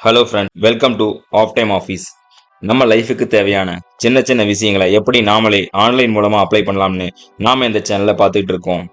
Hello friend welcome to off time office நம்ம லைஃபுக்கு தேவையான சின்ன சின்ன விஷயங்களை எப்படி நாமளே ஆன்லைன் மூலமாக அப்ளை பண்ணலாம்னு நாம் இந்த சேனலில் பார்த்துக்கிட்டு இருக்கோம்.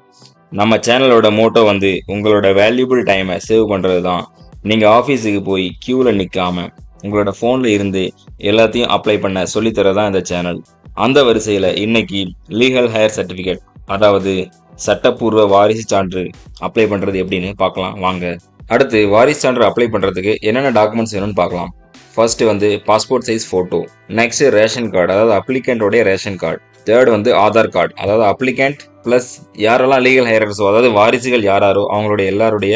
நம்ம சேனலோட மோட்டோ வந்து உங்களோட வேல்யூபிள் டைமை சேவ் பண்ணுறது தான் நீங்கள் ஆஃபீஸுக்கு போய் க்யூவில் நிற்காம உங்களோட ஃபோனில் இருந்து எல்லாத்தையும் அப்ளை பண்ண சொல்லித்தரதான் தான் இந்த சேனல் அந்த வரிசையில் இன்னைக்கு லீகல் ஹையர் சர்டிஃபிகேட் அதாவது சட்டப்பூர்வ வாரிசு சான்று அப்ளை பண்ணுறது எப்படின்னு பார்க்கலாம். வாங்க. அடுத்து வாரிசு சான்று அப்ளை பண்ணுறதுக்கு என்னென்ன டாக்குமெண்ட்ஸ் வேணும்னு பார்க்கலாம். ஃபர்ஸ்ட் வந்து passport size photo next ration card அதாவது அப்ளிகண்டோடைய ரேஷன் கார்டு தேர்ட் வந்து ஆதார் கார்டு அதாவது அப்ளிகண்ட் ப்ளஸ் யாரெல்லாம் லீகல் ஹையர்ஸோ அதாவது வாரிசுகள் யாராரோ அவங்களுடைய எல்லாருடைய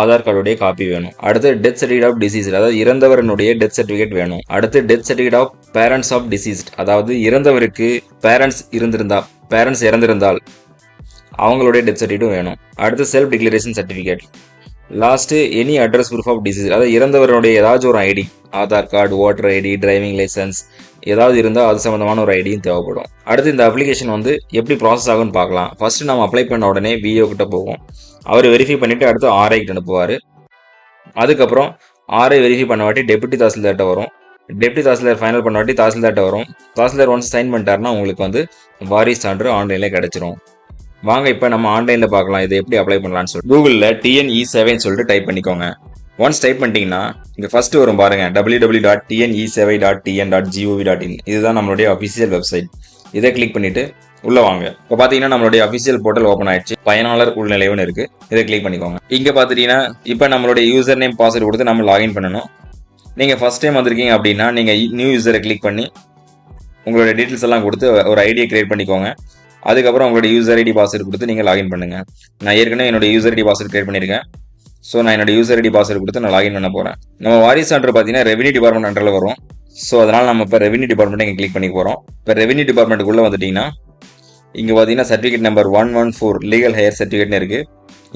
ஆதார் கார்டுடைய காப்பி வேணும். அடுத்து டெத் சர்டிஃபிகேட் ஆஃப் டிசீஸ் அதாவது இறந்தவரனுடைய டெத் சர்டிஃபிகேட் வேணும். அடுத்து death certificate of parents of deceased அதாவது இறந்தவருக்கு பேரண்ட்ஸ் இருந்திருந்தா பேரண்ட்ஸ் இறந்திருந்தால் அவங்களுடைய டெத் சர்டிஃபிகேட்டும் வேணும். அடுத்து self declaration certificate last any address proof of deceased அதாவது இறந்தவருடைய ஏதாச்சும் ஒரு ID Aadhaar card voter ID driving licence ஏதாவது இருந்தால் அது சம்மந்தமான ஒரு ஐடியும் தேவைப்படும். அடுத்து இந்த அப்ளிகேஷன் வந்து எப்படி ப்ராசஸ் ஆகும்னு பார்க்கலாம். ஃபஸ்ட்டு நம்ம அப்ளை பண்ண உடனே விஓ கிட்ட போவோம். அவர் வெரிஃபை பண்ணிவிட்டு அடுத்து ஆர்ஐ கிட்ட அனுப்புவார். அதுக்கப்புறம் ஆர்ஐ வெரிஃபை பண்ண வாட்டி டெபுட்டி தாசில்தார்கிட்ட வரும். டெப்டி தாசில்தார் ஃபைனல் பண்ண வாட்டி தாசில்தார்கிட்ட வரும். தாசில்தார் ஒன்ஸ் சைன் பண்ணிட்டாருன்னா உங்களுக்கு வந்து வாரிஸ் சான்று ஆன்லைனில் கிடச்சிரும். வாங்க இப்போ நம்ம ஆன்லைனில் பார்க்கலாம். இதை எப்படி அப்ளை பண்ணலாம்னு சொல்லிட்டு. கூகுளில் டிஎன்இ சேவைன்னு சொல்லிட்டு டைப் பண்ணிக்கோங்க. ஒன்ஸ் டைப் பண்ணிட்டீங்கன்னா இங்கே ஃபர்ஸ்ட் வரும் பாருங்க. W W dot TNE Sevai dot TN dot GOV dot in இதுதான் நம்மளுடைய அஃபிஷியல் வெப்சைட் இதை கிளிக் பண்ணிட்டு உள்ள வாங்க. இப்போ பார்த்தீங்கன்னா நம்மளுடைய அஃபிஷியல் போர்ட்டல் ஓப்பன் ஆயிடுச்சு. பயனாளர் உள்நிலைவுன்னு இருக்கு. இதை கிளிக் பண்ணிக்கோங்க. இங்கே பார்த்துட்டீங்கன்னா இப்போ நம்மளுடைய யூசர் நேம் பாஸ்வேர்டு கொடுத்து நம்ம லாகின் பண்ணணும். நீங்கள் ஃபர்ஸ்ட் டைம் வந்திருக்கீங்க அப்படின்னா நீங்கள் நியூ யூசரை கிளிக் பண்ணி உங்களுடைய டீட்டெயில்ஸ் எல்லாம் கொடுத்து ஒரு ஐடியை கிரியேட் பண்ணிக்கோங்க. அதுக்கப்புறம் உங்களோட யூசர் ஐடி பாஸ்வேர்டு கொடுத்து நீங்கள் லாகின் பண்ணுங்க. நான் ஏற்கனவே என்னோட யூசர் ஐடி பாஸ்வேர்டு கிரியேட் பண்ணியிருக்கேன் ஸோ நான் என்னோட யூசர் ஐடி பாஸ்வேர்டு கொடுத்து நான் லாகின் பண்ண போகிறேன் நம்ம வாரிசு சான்று பார்த்தீங்கன்னா ரெவன்யூ டிபார்ட்மெண்ட் அண்டரில் வரும். ஸோ அதனால் நம்ம இப்போ ரெவன்யூ டிபார்ட்மெண்ட் இங்கே கிளிக் பண்ணி போகிறோம் இப்போ ரெவன்யூ டிபார்ட்மெண்ட்டுக்குள்ளே வந்துட்டிங்கன்னா இங்கே பார்த்தீங்கன்னா certificate number one one four legal heir சர்டிஃபிகேட்னு இருக்குது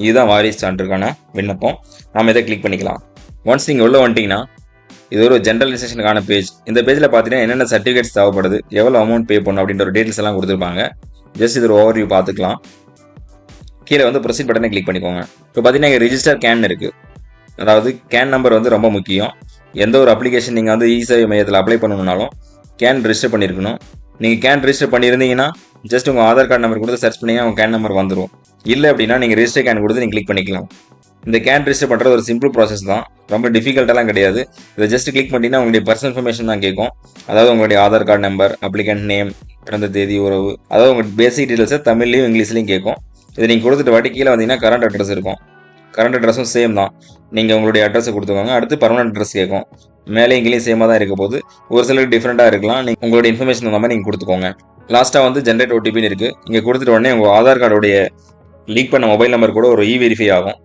இதுதான் வாரிசு சான்றுக்கான விண்ணப்பம். நாம் இதை கிளிக் பண்ணிக்கலாம். ஒன்ஸ் நீங்கள் உள்ளே வந்துட்டிங்கன்னா இது ஒரு ஜென்ரலைசேஷனுக்கான பேஜ் இந்த பேஜில் பார்த்தீங்கன்னா என்னென்ன சர்டிஃபிகேட்ஸ் தேவைப்படுது எவ்வளோ அமௌண்ட் பே பண்ணணும் அப்படின்ற ஒரு டீட்டெயில்ஸ் எல்லாம் கொடுத்துருப்பாங்க. ஜஸ்ட் இது ஒரு ஓவர்வியூ பார்த்துக்கலாம். கீழே வந்து ப்ரொசீட் பட்டனை கிளிக் பண்ணிக்கோங்க. இப்போ பார்த்தீங்கன்னா இங்கே ரிஜிஸ்டர் கேன் இருக்குது அதாவது கேன் நம்பர் வந்து ரொம்ப முக்கியம். எந்த ஒரு அப்ளிகேஷன் நீங்கள் வந்து இசேவை மையத்தில் அப்ளை பண்ணணுன்னாலும் கேன் ரிஜிஸ்டர் பண்ணியிருக்கணும் நீங்கள் கேன் ரிஜிஸ்டர் பண்ணியிருந்தீங்கன்னா ஜஸ்ட் உங்கள் ஆதார் கார்டு நம்பர் கொடுத்து சர்ச் பண்ணி உங்கள் கேன் நம்பர் வந்துடும் இல்லை அப்படின்னா நீங்கள் ரிஜிஸ்டர் கேன் கொடுத்து நீங்கள் கிளிக் பண்ணிக்கலாம். இந்த கேன் ரிஜிஸ்டர் பண்ணுறது ஒரு சிம்பிள் ப்ராசஸ் தான். ரொம்ப டிஃபிகல்ட்டெல்லாம் கிடையாது. இதை ஜஸ்ட் கிளிக் பண்ணிங்கன்னா உங்களுடைய பர்சனல் இன்ஃபர்மேஷன் தான் கேட்கும். அதாவது உங்களுடைய Aadhaar card number applicant name பிறந்த தேதி உறவு. அதாவது உங்கள் பேசிக் டீட்டெயில்ஸை தமிழ்லையும் இங்கிலீஷ்லையும் கேட்கும். இதை நீங்கள் கொடுத்துட்டு வாட்டி கீழே வந்தீங்கன்னா கரண்ட் அட்ரஸ் இருக்கும். கரண்ட் அட்ரஸும் சேம் தான். நீங்கள் உங்களுடைய அட்ரஸை கொடுத்துக்கோங்க. அடுத்து பர்மனன்ட் அட்ரஸ் கேட்கும். மேலே இங்கேயும் சேமாக தான் இருக்க போது ஒரு சிலருக்கு டிஃப்ரெண்ட்டாக இருக்கலாம். நீங்கள் உங்களுடைய இன்ஃபர்மேஷன் அந்த மாதிரி நீங்கள் கொடுத்துக்கோங்க. லாஸ்ட்டாக வந்து ஜென்ரேட் ஓடிபின்னு இருக்குது இங்கே கொடுத்துட்டு உடனே உங்கள் ஆதார் கார்டுடைய லீக் பண்ண மொபைல் நம்பர் கூட ஒரு இ வெரிஃபை ஆகும்.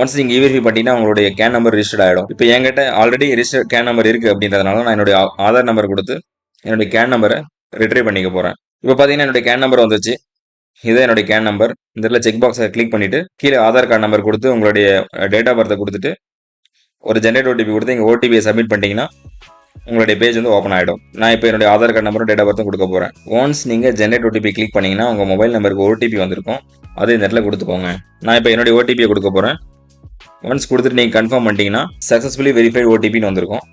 ஒன்ஸ் நீங்கள் இவெரிஃபை பண்ணிட்டீங்கன்னா உங்களுடைய கேன் நம்பர் ரிஜிஸ்டர்ட் ஆகிடும் இப்போ என்கிட்ட ஆல்ரெடி ரிஜிஸ்டர் கேன் நம்பர் இருக்குது அப்படின்றதுனால நான் என்னுடைய ஆதார் நம்பர் கொடுத்து என்னுடைய கேன் நம்பரை ரிட்ரைவ் பண்ணிக்க போகிறேன் இப்போ பார்த்தீங்கன்னா என்னுடைய கேன் நம்பர் வந்துச்சு. இதான் என்னுடைய கேன் நம்பர் இந்த இடத்துல செக் பாக்ஸை கிளிக் பண்ணிவிட்டு கீழே ஆதார் கார்டு நம்பர் கொடுத்து உங்களுடைய டேட் ஆஃப் பர்த்தை கொடுத்துட்டு ஒரு ஜென்ரேட் ஓடிபி கொடுத்து இங்கே ஓடிபியை சப்மிட் பண்ணிட்டீங்கன்னா உங்களுடைய பேஜ் வந்து ஓப்பன் ஆகிடும் நான் இப்போ என்னுடைய ஆதார் கார்டு நம்பரும் டேட் ஆஃப் பர்த்தும் கொடுக்க போகிறேன் ஒன்ஸ் நீங்கள் ஜென்ரேட் ஓடிபி கிளிக் பண்ணீங்கன்னா உங்கள் மொபைல் நம்பருக்கு ஓடிபி வந்திருக்கும். அது இந்த இடத்துல கொடுத்துக்கோங்க. நான் இப்போ என்னுடைய ஓடிபியை கொடுக்க போகிறேன் ஒன்ஸ் கொடுத்துட்டு நீங்கள் கன்ஃபார்ம் பண்ணிட்டீங்கன்னா சக்ஸஸ்ஃபுல்லி வெரிஃபைட் ஓடிபின்னு வந்திருக்கும்.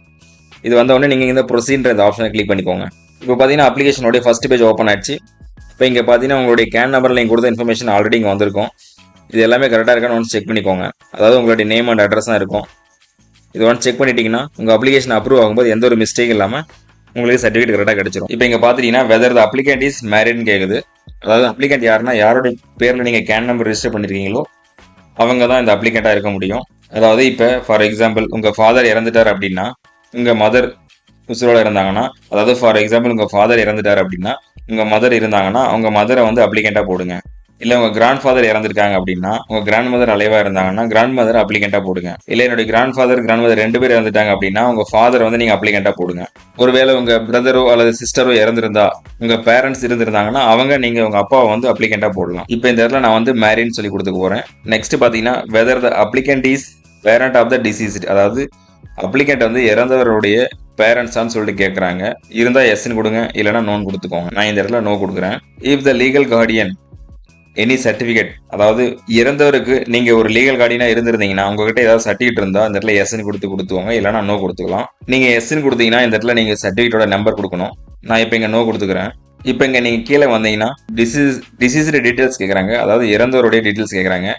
இது வந்த உடனே நீங்கள் இந்த ப்ரொசீன்ற இந்த ஆப்ஷனை கிளிக் பண்ணிக்கோங்க. இப்போ பார்த்தீங்கன்னா அப்ளிகேஷனோடைய ஃபஸ்ட் பேஜ் ஓப்பன் ஆயிடுச்சு. இப்போ இங்கே பார்த்தீங்கன்னா உங்களுடைய கேன் நம்பரில் நீங்கள் கொடுத்த இன்ஃபர்மேஷன் ஆல்ரெடி இங்கே வந்திருக்கும். இது எல்லாமே கரெக்டாக இருக்கான்னு ஒன்று செக் பண்ணிக்கோங்க. அதாவது உங்களுடைய நேம் அண்ட் அட்ரஸ் தான் இருக்கும். இது ஒன்று செக் பண்ணிட்டீங்கன்னா உங்கள் அப்ளிகேஷன் அப்ரூவ் ஆகும்போது எந்த ஒரு மிஸ்டேக் இல்லாமல் உங்களுக்கு சர்டிஃபிகேட் கரெக்டாக கிடைச்சிடும் இப்போ இங்கே பார்த்துட்டீங்கன்னா வெதர் த அப்ளிகேண்ட் இஸ் மேரிட்னு கேட்குது அதாவது அப்ளிகேண்ட் யாருன்னா யாருடைய பேரில் நீங்கள் கேன் நம்பர் ரிஜிஸ்டர் பண்ணியிருக்கீங்களோ அவங்க தான் இந்த அப்ளிகேண்ட்டாக இருக்க முடியும். அதாவது இப்போ ஃபார் எக்ஸாம்பிள் உங்கள் ஃபாதர் இறந்துட்டார் அப்படின்னா உங்கள் மதர் உசுரோட இருந்தாங்கன்னா அதாவது ஃபார் எக்ஸாம்பிள் உங்கள் ஃபாதர் இறந்துட்டார் அப்படின்னா உங்கள் மதர் இருந்தாங்கன்னா அவங்க மதரை வந்து அப்ளிகண்ட்டாக போடுங்க. இல்லை உங்கள் கிராண்ட் ஃபாதர் இறந்துருக்காங்க அப்படின்னா உங்கள் கிராண்ட் மதர் அலைவாக இருந்தாங்கன்னா கிராண்ட் மதர் அப்ளிகண்ட்டாக போடுங்க. இல்லை என்னுடைய கிராண்ட் ஃபாதர் கிராண்ட் மதர் ரெண்டு பேர் இறந்துட்டாங்க அப்படின்னா உங்கள் ஃபாதர் வந்து நீங்கள் அப்ளிகண்ட்டாக போடுங்க. ஒருவேளை உங்கள் பிரதரோ அல்லது சிஸ்டரோ இறந்துருந்தா உங்கள் பேரண்ட்ஸ் இருந்திருந்தாங்கன்னா அவங்க நீங்கள் உங்கள் அப்பாவை வந்து அப்ளிகண்ட்டாக போடலாம். இப்போ இந்த இடத்துல நான் வந்து மேரின்னு சொல்லி கொடுத்துக்க போகிறேன் நெக்ஸ்ட் பார்த்தீங்கன்னா whether the applicant is parent of the deceased அதாவது அப்ளிகண்ட் வந்து இறந்தவருடைய பேரண்ட்ஸான்னு சொல்லிட்டு கேட்குறாங்க இருந்தால் எஸ்ன்னு கொடுங்க இல்லைனா நோன் கொடுத்துக்கோங்க. நான் இந்த இடத்துல நோ கொடுக்குறேன். If the legal guardian any certificate அதாவது இறந்தவருக்கு நீங்கள் ஒரு லீகல் கார்டியனாக இருந்திருந்தீங்கன்னா உங்ககிட்ட ஏதாவது சர்டிஃபிகேட் இருந்தால் இந்த இடத்துல எஸ்ன்னு கொடுத்து கொடுத்துவாங்க இல்லைனா நோ கொடுத்துக்கலாம். நீங்கள் எஸ்ன்னு கொடுத்தீங்கன்னா இந்த இடத்துல நீங்கள் சர்டிஃபிகேட்டோட நம்பர் கொடுக்கணும். நான் இப்போ இங்கே நோ கொடுத்துக்கிறேன். இப்போ இங்கே நீங்கள் கீழே வந்தீங்கன்னா டிசீஸ் டிசீஸ்டு டீட்டெயில்ஸ் கேட்குறாங்க அதாவது இறந்தவருடைய டீட்டெயில்ஸ் கேட்குறாங்க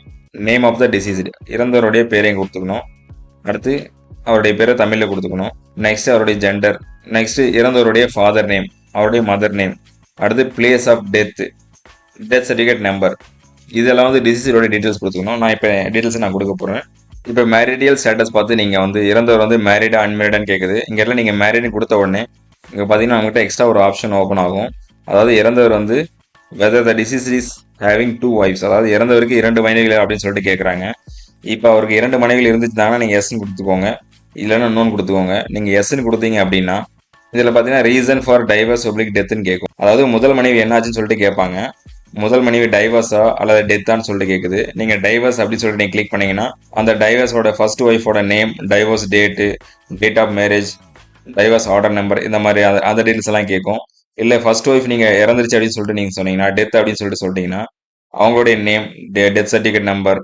நேம் ஆஃப் த டிசீஸ்டு இறந்தவருடைய பேரையும் கொடுத்துக்கணும். அடுத்து அவருடைய பேரை தமிழில் கொடுத்துக்கணும். நெக்ஸ்ட் அவருடைய ஜெண்டர் நெக்ஸ்ட் இறந்தவருடைய ஃபாதர் நேம் அவருடைய மதர் நேம் அடுத்து place of death death certificate number இதெல்லாம் வந்து டிசீஸோட டீட்டெயில்ஸ் கொடுத்துக்கணும். நான் இப்போ டீட்டெயில்ஸ் நான் கொடுக்க போகிறேன் இப்போ மேரிடியல் ஸ்டேட்டஸ் பார்த்து நீங்கள் வந்து இறந்தவர் வந்து மேரிடா அன்மேரிடான்னு கேட்குது இங்கெல்லாம் நீங்கள் மேரிட்னு கொடுத்த உடனே இங்கே பார்த்தீங்கன்னா அவங்ககிட்ட எக்ஸ்ட்ரா ஒரு ஆப்ஷன் ஓப்பன் ஆகும். அதாவது இறந்தவர் வந்து whether the deceased is having two wives அதாவது இறந்தவருக்கு இரண்டு மனைவிகள் அப்படின்னு சொல்லிட்டு கேட்குறாங்க இப்போ அவருக்கு இரண்டு மனைவிகள் இருந்துச்சுனாங்கன்னா நீங்கள் எஸ்ன்னு கொடுத்துக்கோங்க. இல்லைன்னா நோன் கொடுத்துக்கோங்க. நீங்கள் எஸ்ன்னு கொடுத்தீங்க அப்படின்னா இதில் பார்த்தீங்கன்னா ரீசன் ஃபார் டைவர்ஸ் பப்ளிக் டெத்துன்னு கேட்கும் அதாவது முதல் மனைவி என்னாச்சுன்னு சொல்லிட்டு கேட்பாங்க. முதல் மனைவி டைவர்ஸா அல்லது டெத்தான்னு சொல்லிட்டு கேட்குது நீங்கள் டைவர்ஸ் அப்படின்னு சொல்லிட்டு நீங்கள் கிளிக் பண்ணீங்கன்னா அந்த டைவர்ஸோட ஃபர்ஸ்ட் ஒய்ஃபோட name divorce date date of marriage divorce order number இந்த மாதிரி அந்த அந்த டீட்டெயில்ஸ் எல்லாம் கேட்கும் இல்லை ஃபர்ஸ்ட் ஒய்ஃப் நீங்கள் இறந்துருச்சு அப்படின்னு சொல்லிட்டு நீங்கள் சொன்னீங்கன்னா டெத் அப்படின்னு சொல்லிட்டு சொல்லிட்டீங்கன்னா அவங்களுடைய name death certificate number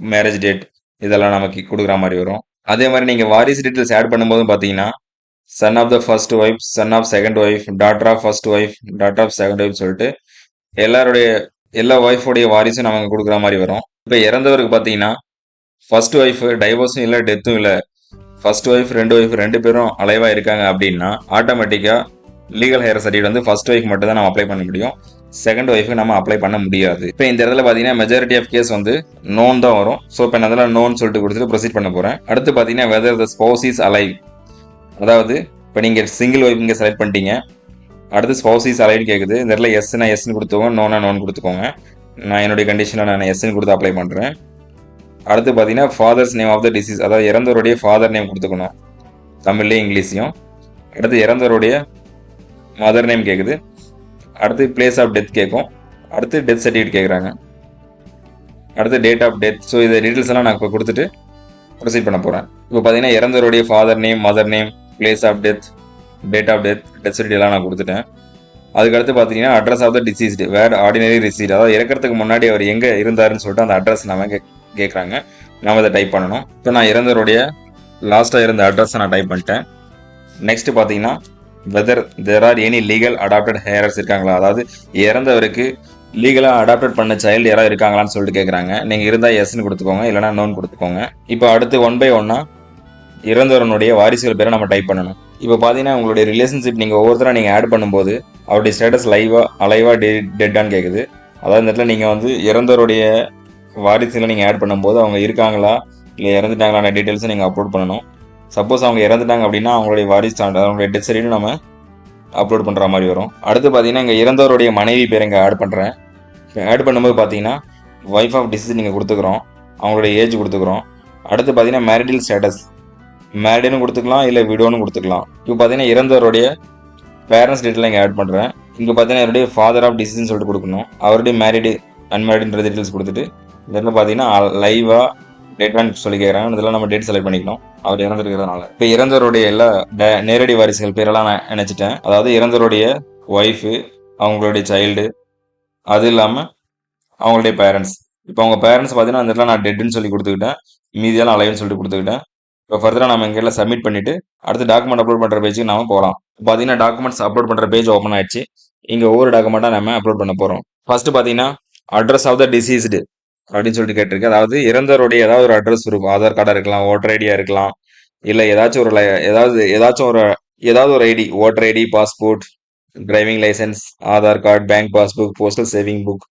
marriage date இதெல்லாம் நமக்கு கொடுக்குற மாதிரி வரும். அதே மாதிரி நீங்கள் வாரிசு டீட்டெயில்ஸ் ஆட் பண்ணும்போது பார்த்தீங்கன்னா son of the first wife son of second wife daughter of first wife daughter of second wife சொல்லிட்டு எல்லாருடைய எல்லா ஒய்ஃபோடைய வாரிசும் நமக்கு கொடுக்குற மாதிரி வரும். இப்போ இறந்தவருக்கு பார்த்தீங்கன்னா ஃபர்ஸ்ட் ஒய்ஃப் டைவோர்ஸும் இல்லை டெத்தும் இல்லை ஃபர்ஸ்ட் ஒய்ஃப் ரெண்டு ஒய்ஃப் ரெண்டு பேரும் அலைவாக இருக்காங்க அப்படின்னா ஆட்டோமேட்டிக்காக லீகல் ஹேர் சர்டிஃபிகேட் வந்து ஃபர்ஸ்ட் ஒய்ஃப் மட்டும் தான் நம்ம அப்ளை பண்ண முடியும். செகண்ட் ஒய்ஃபுக்கு நம்ம அப்ளை பண்ண முடியாது. இப்போ இந்த இடத்துல பார்த்தீங்கன்னா மெஜாரிட்டி ஆஃப் கேஸ் வந்து நோன் தான் வரும். ஸோ இப்போ நான் அதில் நோன் சொல்லிட்டு கொடுத்துட்டு ப்ரொசீட் பண்ண போகிறேன் அடுத்து பார்த்தீங்கன்னா whether the spouse is alive அதாவது இப்போ நீங்கள் சிங்கிள் ஒய்ஃப் இங்கே செலக்ட் பண்ணிட்டீங்க. அடுத்து ஸ்பௌஸ் இஸ் அலைவ்னு கேட்குது இந்த இடத்துல எஸ்னா எஸ்ன்னு கொடுத்துக்கோங்க. நோனா நோன் கொடுத்துக்கோங்க. நான் என்னுடைய கண்டிஷனில் நான் எஸ்ன்னு கொடுத்து அப்ளை பண்ணுறேன் அடுத்து பார்த்தீங்கன்னா father's name of the deceased அதாவது இறந்தவருடைய ஃபாதர் நேம் கொடுத்துக்கணும். தமிழ்லேயும் இங்கிலீஷ்லையும். அடுத்து இறந்தவருடைய மதர் நேம் கேட்குது அடுத்து பிளேஸ் ஆஃப் டெத் கேட்கும் அடுத்து டெத் சர்டிஃபிகேட் கேட்குறாங்க. அடுத்து டேட் ஆஃப் டெத் ஸோ இந்த டீட்டெயில்ஸ் எல்லாம் நான் இப்போ கொடுத்துட்டு ப்ரொசீட் பண்ண போகிறேன் இப்போ பார்த்தீங்கன்னா இறந்தவருடைய father name mother name place of death date of death death certificate எல்லாம் நான் கொடுத்துட்டேன். அதுக்கடுத்து பார்த்தீங்கன்னா address of the deceased where ordinary receipt அதாவது இறக்கிறதுக்கு முன்னாடி அவர் எங்கே இருந்தாருன்னு சொல்லிட்டு அந்த அட்ரஸ் நம்ம கே கேட்குறாங்க. நம்ம அதை டைப் பண்ணணும். இப்போ நான் இறந்தவருடைய லாஸ்ட்டாக இருந்த அட்ரஸை நான் டைப் பண்ணிட்டேன். நெக்ஸ்ட்டு பார்த்தீங்கன்னா whether there are any legal adopted heirs இருக்காங்களா? அதாவது இறந்தவருக்கு லீகலாக அடாப்டட் பண்ண சைல்டு யாராவது இருக்காங்களான்னு சொல்லிட்டு கேட்குறாங்க நீங்கள் இருந்தால் எஸ்ன்னு கொடுத்துக்கோங்க இல்லைனா நோன் கொடுத்துக்கோங்க. இப்போ அடுத்து ஒன் பை ஒன்னாக இறந்தவரனுடைய வாரிசுகள் பேரை நம்ம டைப் பண்ணணும். இப்போ பார்த்தீங்கன்னா உங்களுடைய ரிலேஷன்ஷிப் நீங்கள் ஒவ்வொருத்தராக நீங்கள் ஆட் பண்ணும்போது அவருடைய ஸ்டேட்டஸ் லைவாக அலைவாக டெ டெட்டான்னு கேட்குது அதாவது இந்த இடத்துல நீங்கள் வந்து இறந்தவருடைய வாரிசுகளை நீங்கள் ஆட் பண்ணும்போது அவங்க இருக்காங்களா இல்லை இறந்துட்டாங்களான டீட்டெயில்ஸை நீங்கள் அப்லோட் பண்ணணும். சப்போஸ் அவங்க இறந்துட்டாங்க அப்படின்னா அவங்களுடைய வாரிசு சான்று அவங்களுடைய டெத் சர்டிஃபிகேட் நம்ம அப்லோட் பண்ணுற மாதிரி வரும். அடுத்து பார்த்தீங்கன்னா இங்கே இறந்தவருடைய மனைவி பேர் இங்கே ஆட் பண்ணுறேன் ஆட் பண்ணும்போது பார்த்தீங்கன்னா ஒய்ஃப் ஆஃப் டிசீஸ் நீங்கள் கொடுத்துக்குறோம். அவங்களுடைய ஏஜ் கொடுத்துக்குறோம். அடுத்து பார்த்தீங்கன்னா மேரிடல் ஸ்டேட்டஸ் மேரிடுன்னு கொடுத்துக்கலாம் இல்லை விடோன்னு கொடுத்துக்கலாம். இப்போ பார்த்தீங்கன்னா இறந்தவருடைய பேரண்ட்ஸ் டீட்டெயில் இங்கே ஆட் பண்ணுறேன் இங்கே பார்த்தீங்கன்னா என்னுடைய ஃபாதர் ஆஃப் டிசீஸ்னு சொல்லிட்டு கொடுக்கணும். அவருடைய மேரிடு அன்மேரிடுன்ற டீட்டெயில்ஸ் கொடுத்துட்டு இதில் பார்த்தீங்கன்னா லைவாக டேட் வேன் சொல்லி கேட்குறாங்க இதெல்லாம் நம்ம டேட் செலக்ட் பண்ணிக்கணும். அவர் இறந்துருக்கிறதுனால. இப்போ இறந்தவருடைய எல்லா டே- நேரடி வாரிசுகள் பேரெல்லாம் நான் நினச்சிட்டேன் அதாவது இறந்தவருடைய ஒய்ஃபு அவங்களுடைய சைல்டு அது இல்லாமல் அவங்களுடைய பேரண்ட்ஸ் இப்போ அவங்க பேரண்ட்ஸ் பார்த்தீங்கன்னா அந்த இடத்துல நான் டெட்டுன்னு சொல்லி கொடுத்துக்கிட்டேன். மீதியெல்லாம் அலைவ்னு சொல்லிட்டு கொடுத்துக்கிட்டேன். இப்போ ஃபர்தராக நம்ம இங்கெல்லாம் சப்மிட் பண்ணிவிட்டு அடுத்து டாக்குமெண்ட் அப்லோட் பண்ணுற பேஜுக்கு நாம போகலாம் பார்த்தீங்கன்னா டாக்குமெண்ட்ஸ் அப்லோட் பண்ணுற பேஜ் ஓப்பன் ஆயிடுச்சு. இங்கே ஒவ்வொரு டாக்குமெண்ட்டாக நம்ம அப்லோட் பண்ண போகிறோம் ஃபர்ஸ்ட் பார்த்தீங்கன்னா அட்ரஸ் ஆஃப் த டிசீஸ்டு அப்படின்னு சொல்லிட்டு கேட்டிருக்கேன் அதாவது இறந்தவருடைய ஏதாவது ஒரு அட்ரஸ் இருக்கும். ஆதார் கார்டாக இருக்கலாம் ஓட்டர் ஐடியா இருக்கலாம். இல்லை ஏதாச்சும் ஒரு ஏதாவது ஏதாச்சும் ஒரு ஏதாவது ஒரு ID voter ID passport driving licence Aadhaar card bank passbook postal saving book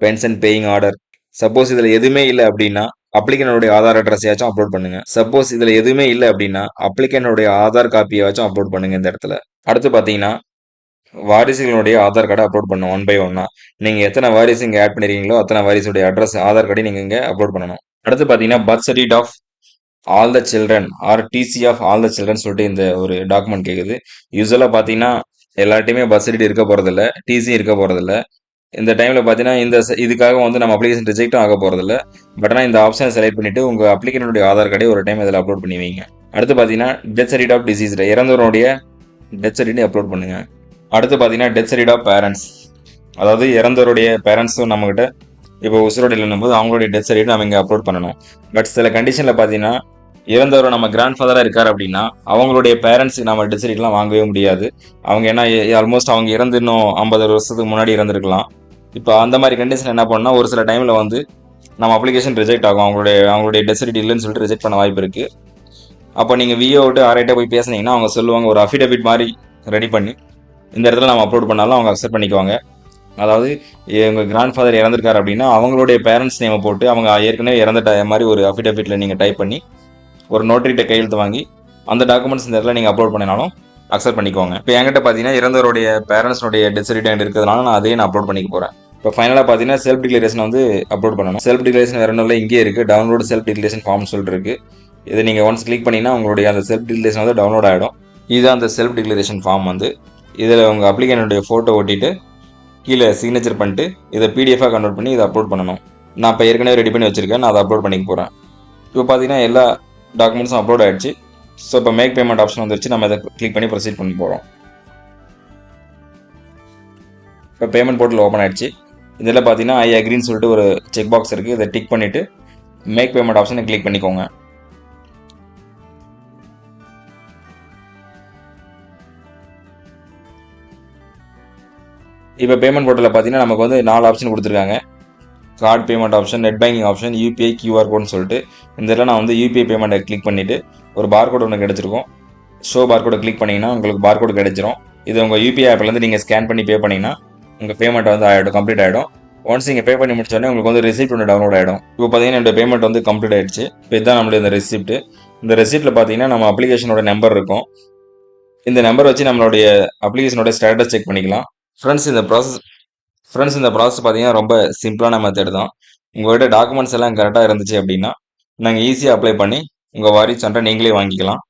pension paying order suppose இதில் எதுவுமே இல்லை அப்படின்னா அப்ளிகனுடைய ஆதார் அட்ரஸையாச்சும் அப்லோட் பண்ணுங்க. சப்போஸ் இதில் எதுவுமே இல்லை அப்படின்னா அப்ளிகனுடைய ஆதார் காப்பியாச்சும் அப்லோட் பண்ணுங்க இந்த இடத்துல. அடுத்து பார்த்தீங்கன்னா வாரிசுகளுடைய ஆதார் கார்டை அப்லோட் பண்ணணும் ஒன் பை ஒன்னா நீங்க எத்தனை வாரிசு இங்க ஆட் பண்ணிருக்கீங்களோ அத்தனை வாரிசுடைய அட்ரஸ் ஆதார் கார்டை நீங்க இங்க அப்லோட் பண்ணணும். அடுத்து பாத்தீங்கன்னா birth certificate of all the children or TC of all the children சொல்லிட்டு இந்த ஒரு டாக்குமெண்ட் கேக்குது. யூஸ்வலா பாத்தீங்கன்னா எல்லார்ட்டையுமே பர்த் சர்டிஃபிகேட் இருக்க போறதில்ல டிசி இருக்க போறதில்ல. இந்த டைம்ல பாத்தீங்கன்னா இந்த இதுக்காக வந்து நம்ம அப்ளிகேஷன் ரிஜெக்டும் ஆக போறதில்ல. பட் ஆனால் இந்த ஆப்ஷனை செலக்ட் பண்ணிட்டு உங்க அப்ளிகேஷனுடைய ஆதார் கார்டை ஒரு டைம் இதில் அப்லோட் பண்ணி வைங்க. அடுத்து பாத்தீங்கன்னா டெத் சர்டிஃபிகேட் ஆஃப் டிசீஸ் இறந்தவருடைய டெத் சர்டிஃபிகேட் அப்லோட் பண்ணுங்க. அடுத்து பார்த்தீங்கன்னா டெத் சர்டிஃபிகேட் ஆஃப் பேரண்ட்ஸ் அதாவது இறந்தவருடைய பேரண்ட்ஸும் நம்மக்கிட்ட இப்போ உசுரோடு இல்லைன்னும் போது அவங்களுடைய டெத் சர்டிஃபிகேட் நம்ம இங்கே அப்லோட் பண்ணணும். பட் சில கண்டிஷனில் பார்த்தீங்கன்னா இறந்தவர் நம்ம கிராண்ட் ஃபாதராக இருக்கார் அப்படின்னா அவங்களுடைய பேரண்ட்ஸுக்கு நம்ம டெத் சர்டிஃபிகேட்லாம் வாங்கவே முடியாது. அவங்க ஏன்னா ஆல்மோஸ்ட் அவங்க இறந்து இன்னும் ஐம்பது வருஷத்துக்கு முன்னாடி இறந்துருக்கலாம். இப்போ அந்த மாதிரி கண்டிஷன் என்ன பண்ணால் ஒரு சில டைமில் வந்து நம்ம அப்ளிகேஷன் ரிஜெக்ட் ஆகும். அவங்களுடைய அவங்களுடைய டெத் சர்டிஃபிகேட் இல்லைன்னு சொல்லிட்டு ரிஜெக்ட் பண்ண வாய்ப்பு இருக்குது அப்போ நீங்கள் விஓ விட்டு ஆர்ஐட்டே போய் பேசுனீங்கன்னா அவங்க சொல்லுவாங்க ஒரு அஃபிடவிட் மாதிரி ரெடி பண்ணி இந்த இடத்துல நம்ம அப்லோட் பண்ணாலும் அவங்க அக்செப்ட் பண்ணிக்குவாங்க. அதாவது எங்கள் கிராண்ட் ஃபாதர் இறந்துருக்காரு அப்படின்னா அவங்களுடைய பேரண்ட்ஸ் நேமை போட்டு அவங்க ஏற்கனவே இறந்த மாதிரி ஒரு அஃபிடவிட்டில் நீங்கள் டைப் பண்ணி ஒரு நோட்டரிட்ட கையெழுத்து வாங்கி அந்த டாக்குமெண்ட்ஸ் இந்த இடத்துல நீங்கள் அப்லோட் பண்ணினாலும் அக்செப்ட் பண்ணிக்கோங்க இப்போ என்கிட்ட பார்த்தீங்கன்னா இறந்தவருடைய பேரண்ட்ஸோடைய டெத் சர்டிஃபிகேட் இருக்கிறதுனால நான் அதையே நான் அப்லோட் பண்ணிக்க போகிறேன் இப்போ ஃபைனலாக பார்த்தீங்கன்னா செல்ஃப் டிக்ளரேஷன் வந்து அப்லோட் பண்ணணும். செல்ஃப் டிக்ளரேஷன் வேற ஒன்றும் இங்கே இருக்குது டவுன்லோடு செல்ஃப் டிக்ளரேஷன் ஃபார்ம் சொல்லிட்டு இருக்கு. இதை நீங்கள் ஒன்ஸ் கிளிக் பண்ணிங்கன்னா உங்களுடைய அந்த செல்ஃப் டிக்ளரேஷன் வந்து டவுன்லோட் ஆகிடும் இதுதான் அந்த செல்ஃப் டிக்ளரேஷன் ஃபார்ம் வந்து இதில் உங்கள் அப்ளிகேனுடைய ஃபோட்டோ ஒட்டிட்டு கீழே சிக்னேச்சர் பண்ணிட்டு இதை பிடிஎஃபாக கன்வெர்ட் பண்ணி இதை அப்லோட் பண்ணணும். நான் இப்போ ஏற்கனவே ரெடி பண்ணி வச்சுருக்கேன். நான் அதை அப்லோட் பண்ணிக்க போகிறேன் இப்போ பார்த்தீங்கன்னா எல்லா டாக்குமெண்ட்ஸும் அப்லோட் ஆகிடுச்சு ஸோ இப்போ மேக் பேமெண்ட் ஆப்ஷன் வந்துருச்சு. நம்ம இதை கிளிக் பண்ணி ப்ரொசீட் பண்ணி போகிறோம் இப்போ பேமெண்ட் போர்ட்டல் ஓப்பன் ஆகிடுச்சு இதில் பார்த்தீங்கன்னா ஐ அக்ரின்னு சொல்லிட்டு ஒரு செக் பாக்ஸ் இருக்குது இதை டிக் பண்ணிவிட்டு மேக் பேமெண்ட் ஆப்ஷனை கிளிக் பண்ணிக்கோங்க. இப்போ பேமெண்ட் போர்ட்டலில் பார்த்தீங்கன்னா நமக்கு வந்து நாலு ஆப்ஷன் கொடுத்துருக்காங்க. Card payment option net banking option UPI QR கோட்னு சொல்லிட்டு இந்த இதில் நான் வந்து யூபிஐ பேமெண்ட்டை கிளிக் பண்ணிவிட்டு ஒரு பார்கோட் ஒன்று கிடச்சிருக்கும். ஷோ பார்கோடை கிளிக் பண்ணிங்கன்னா உங்களுக்கு பார்கோடு கிடச்சிரும். இது உங்கள் யூபிஐ ஆப்லேருந்து நீங்கள் ஸ்கேன் பண்ணி பே பண்ணிங்கன்னா உங்கள் பேமெண்ட் வந்து ஆகிடும் கம்ப்ளீட் ஆகிடும் ஒன்ஸ் நீங்கள் பே பண்ணி முடிச்சோடனே உங்களுக்கு வந்து ரெசிப்ட் ஒன்று டவுன்லோட் ஆகிடும் இப்போ பார்த்தீங்கன்னா என்னோட பேமெண்ட் வந்து கம்ப்ளீட் ஆகிடுச்சு இப்போ இதுதான் நம்மளுடைய இந்த ரெசிப்ட் இந்த ரெசிப்ட்டில் பார்த்தீங்கன்னா நம்ம அப்ளிகேஷனோட நம்பர் இருக்கும். இந்த நம்பர் வச்சு நம்மளுடைய அப்ளிகேஷனோட ஸ்டேட்டஸ் செக் பண்ணிக்கலாம். ஃப்ரெண்ட்ஸ் இந்த ப்ராசஸ் ஃப்ரெண்ட்ஸ் இந்த ப்ராசஸ் பார்த்தீங்கன்னா ரொம்ப சிம்பிளான மெத்தட் தான். உங்கள்கிட்ட டாக்குமெண்ட்ஸ் எல்லாம் கரெக்டாக இருந்துச்சு அப்படின்னா நாங்கள் ஈஸியாக அப்ளை பண்ணி உங்கள் வாரி சண்டை நீங்களே வாங்கிக்கலாம்.